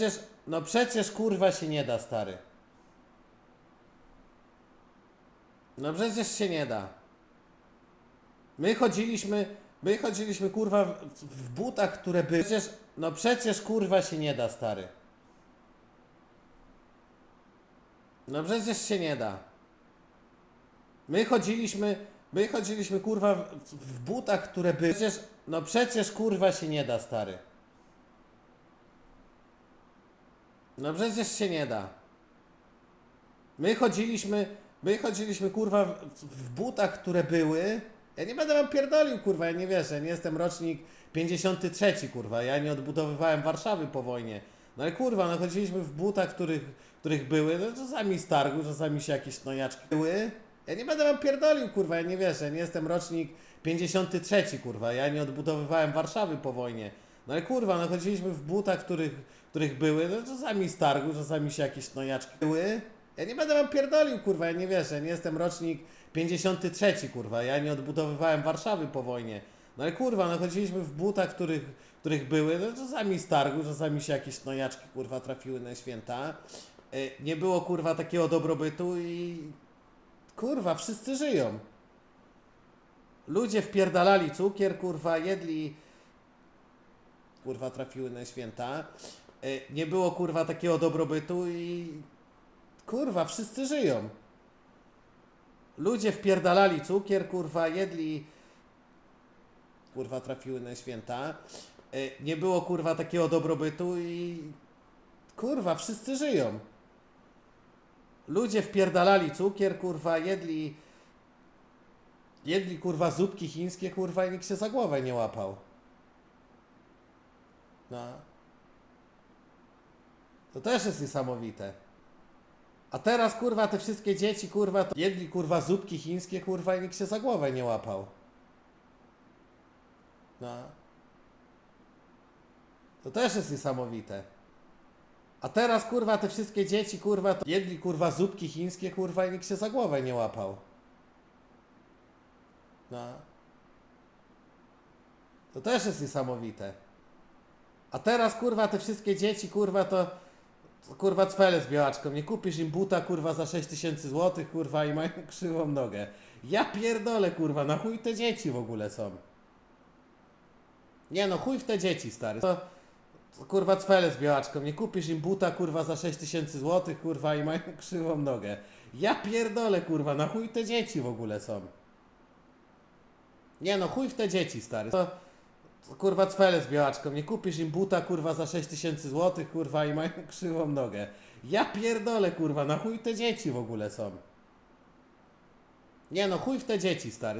przecież, no przecież kurwa się nie da, stary. No przecież się nie da. My chodziliśmy, my chodziliśmy kurwa w, w butach, które były. Przecież, no przecież kurwa się nie da, stary. No przecież się nie da. My chodziliśmy, my chodziliśmy kurwa w, w butach, które były. Przecież, no przecież kurwa się nie da, stary. No przecież się nie da. My chodziliśmy, my chodziliśmy kurwa w, w butach, które były. Ja nie będę wam pierdolił, kurwa, ja nie wierzę, nie jestem rocznik 53, kurwa, ja nie odbudowywałem Warszawy po wojnie. No ale kurwa, no chodziliśmy w butach, których, których były, no czasami z targu, czasami się jakieś nojaczki były. Ja nie będę wam pierdolił, kurwa, ja nie wierzę, nie jestem rocznik 53, kurwa, ja nie odbudowywałem Warszawy po wojnie. No ale kurwa, no chodziliśmy w butach, których, których były, no czasami z targu, czasami się jakieś nojaczki były. Ja nie będę wam pierdolił, kurwa, ja nie wierzę, nie jestem rocznik 53, kurwa, ja nie odbudowywałem Warszawy po wojnie. No ale kurwa, no chodziliśmy w butach, których, których były, no czasami z targu, czasami się jakieś nojaczki, kurwa, trafiły na święta. Y, Nie było, kurwa, takiego dobrobytu i... Kurwa, wszyscy żyją. Ludzie wpierdalali cukier, kurwa, jedli... Kurwa, trafiły na święta. Y, Nie było, kurwa, takiego dobrobytu i... Kurwa, wszyscy żyją. Ludzie wpierdalali cukier, kurwa, jedli. Kurwa, trafiły na święta. Y, Nie było, kurwa, takiego dobrobytu i. Kurwa, wszyscy żyją. Ludzie wpierdalali cukier, kurwa, jedli. Jedli, kurwa, zupki chińskie, kurwa, i nikt się za głowę nie łapał. No. To też jest niesamowite. A teraz kurwa te wszystkie dzieci kurwa to jedli kurwa zupki chińskie kurwa i nikt się za głowę nie łapał. No. To też jest niesamowite. A teraz kurwa te wszystkie dzieci kurwa to jedli kurwa zupki chińskie kurwa i nikt się za głowę nie łapał. No. To też jest niesamowite. A teraz kurwa te wszystkie dzieci kurwa to to, kurwa cwele z białaczką, nie kupisz im buta kurwa za 6 tysięcy złotych kurwa i mają krzywą nogę. Ja pierdolę kurwa, na chuj te dzieci w ogóle są. Nie no, chuj w te dzieci stary. To, to kurwa cwele z białaczką, nie kupisz im buta kurwa za 6 tysięcy złotych kurwa i mają krzywą nogę. Ja pierdolę kurwa, na chuj te dzieci w ogóle są. Nie no, chuj w te dzieci stary. To, kurwa cwele z nie kupisz im buta kurwa za 6 tysięcy złotych kurwa i mają krzywą nogę. Ja pierdolę kurwa, na chuj te dzieci w ogóle są. Nie no, chuj w te dzieci stary.